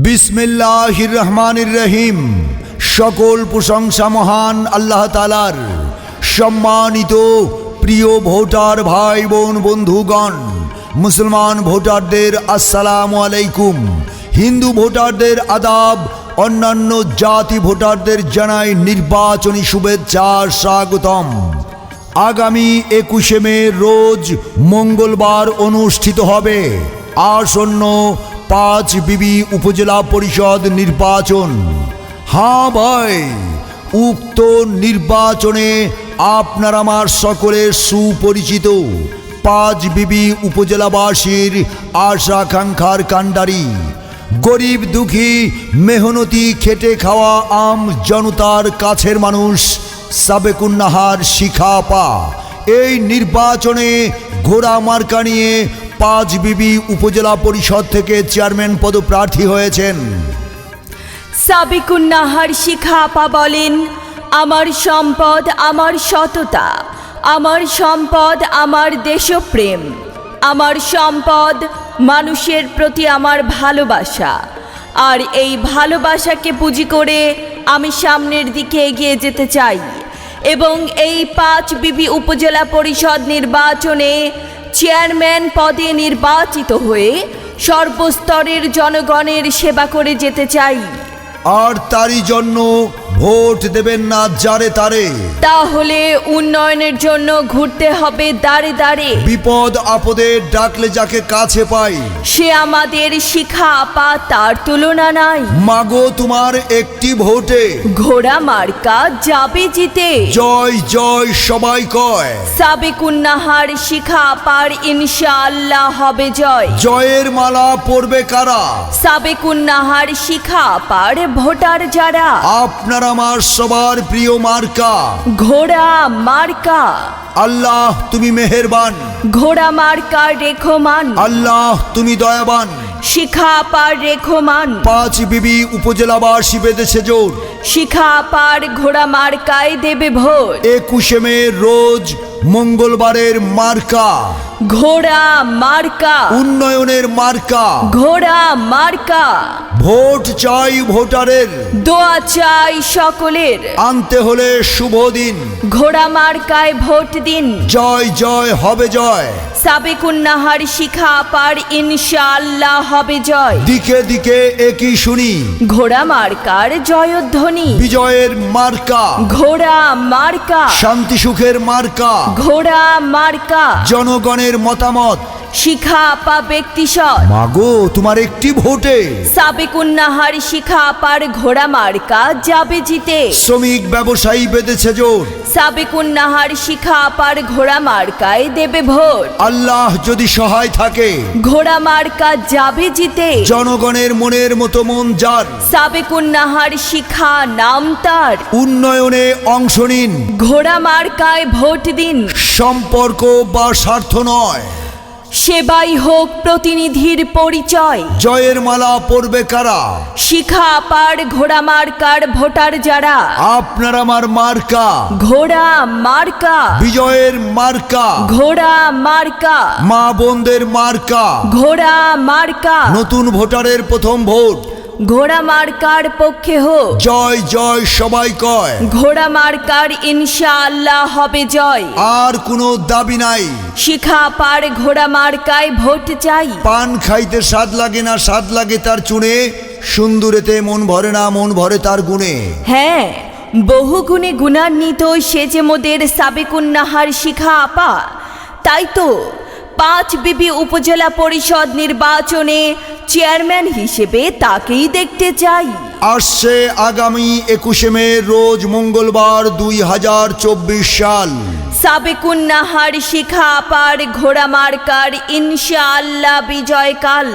বিসমিল্লাহির রহমানির রহিম সকল প্রশংসা মহান আল্লাহ তালার সম্মানিত প্রিয় ভোটার ভাই বোন বন্ধুগণ, মুসলমান ভোটারদের আসসালামু আলাইকুম। হিন্দু ভোটারদের আদাব, অন্যান্য জাতি ভোটারদের জানাই নির্বাচনী শুভেচ্ছা, স্বাগতম। আগামী একুশে মে রোজ মঙ্গলবার অনুষ্ঠিত হবে। আসন্ন পাঁচ বিবি উপজেলা পরিষদ নির্বাচন। হ্যাঁ ভাই, উক্ত নির্বাচনে আপনার আমার সকলের সুপরিচিত পাঁচ বিবি উপজেলাবাসীর আশা আকাঙ্ক্ষার কাণ্ডারি, গরিব দুঃখী, মেহনতি, খেটে খাওয়া আম জনতার কাছের মানুষ, সাবেকুন্নাহার শিখাপা। এই নির্বাচনে ঘোড়া মার্কা নিয়ে পাঁচ বিবি উপজেলা পরিষদ থেকে চেয়ারম্যান পদপ্রার্থী হয়েছেন। সাবিকুন্নাহার শিখা আপা বলেন, আমার সম্পদ, আমার সততা, আমার সম্পদ, আমার দেশপ্রেম, আমার সম্পদ মানুষের প্রতি আমার ভালোবাসা। আর এই ভালোবাসাকে পুঁজি করে আমি সামনের দিকে এগিয়ে যেতে চাই এবং এই পাঁচ বিবি উপজেলা পরিষদ নির্বাচনে চেয়ারম্যান পদে নির্বাচিত হয়ে সর্বস্তরের জনগণের সেবা করে যেতে চাই। আর তারই জন্য ভোট দেবেন না যারে তারে। তাহলে উন্নয়নের জন্য ঘুরতে হবে দাঁড়ে দাঁড়ে। বিপদ আপদে ডাকলে যাকে কাছে পাই। সে আমাদের শিখা আপা তার তুলনা নাই। মাগো তোমার একটি ভোটে। ঘোড়া মার্কা যাবে জিতে। জয় জয় সবাই কয়। সাবেকুন্নাহার শিখা আপার ইনশাআল্লাহ হবে জয়। জয়ের মালা পরবে কারা? সাবেকুন্নাহার শিখা আপার ভোটার যারা? আপনার আমার সবার প্রিয় মার্কা। ঘোড়া মার্কা। আল্লাহ তুমি মেহেরবান। ঘোড়া মার্কা রেখমান। আল্লাহ তুমি দয়াবান। শিখা আপার রেখমান। পাঁচ বিবি উপজেলাবাসী বেঁধেছে জোর। শিখা আপার ঘোড়া মার্কায় দেবে ভোট। একুশে মে রোজ মঙ্গলবারের মার্কা। ঘোড়া মার্কা। উন্নয়নের মার্কা। ঘোড়া মার্কা। ভোট চাই ভোটারের। দোয়া চাই সকলের। আনতে হলে শুভ দিন। ঘোড়া মার্কায় ভোট দিন। জয় জয় হবে জয়। সাবেকুন্নাহার শিখা আপার ইনশাআল্লাহ হবে জয়। দিকে দিকে একই শুনি। ঘোড়া মার্কার জয়ধ্বনি। বিজয়ের মার্কা। ঘোড়া মার্কা। শান্তি সুখের মার্কা। ঘোড়া মার্কা। জনগণের মতামত। শিখা আপা ব্যক্তিসৎ মাগো তোমার একটি ভোটে। সাবেকুন্নাহার শিখা আপার ঘোড়া মার্কা যাবে জিতে। শ্রমিক ব্যবসায়ী বেঁধেছে জোর। সাবেকুন্নাহার শিখা আপার ঘোড়া মার্কায় দেবে ভোট। আল্লাহ যদি সহায় থাকে। ঘোড়া মার্কা যাবে জিতে। জনগণের মনের মতো মন যার। সাবেকুন্নাহার শিখা নাম তার। উন্নয়নে অংশ নিন। ঘোড়া মার্কায় ভোট দিন। সম্পর্ক বা স্বার্থ নয়। সেবাই হোক প্রতিনিধির পরিচয়। জয়ের মালা পড়বে কারা? শিখা পার ঘোড়া মার্কার ভোটার যারা। আপনার আমার মার্কা। ঘোড়া মার্কা। বিজয়ের মার্কা। ঘোড়া মার্কা। মা বোনদের মার্কা। ঘোড়া মার্কা। নতুন ভোটারের প্রথম ভোট। ঘোড়া মার্কার পক্ষে হোক। জয় জয় সবাই কয়। ঘোড়া মার্কার ইনশাআল্লাহ হবে জয়। আর কোনো দাবি নাই। শিখা পার ঘোড়া মার্কায় ভোট চাই। পান খাইতে স্বাদ লাগে না স্বাদ লাগে তার চুনে। সুন্দরেতে মন ভরে না মন ভরে তার গুণে। হ্যাঁ বহু গুণে গুণান্বিত সে যে মোদের সাবেকুন্নাহার শিখা আপা তাই তো পাঁচ বিবি উপজেলা পরিষদ নির্বাচনে চেয়ারম্যান হিসেবে তাকেই দেখতে চাই। আসছে আগামী একুশে মে রোজ মঙ্গলবার দুই হাজার চব্বিশ সাল। সাবেকুন্নাহার শিখা আপার ঘোড়া মার্কার ইনশাআল্লাহ বিজয়কাল।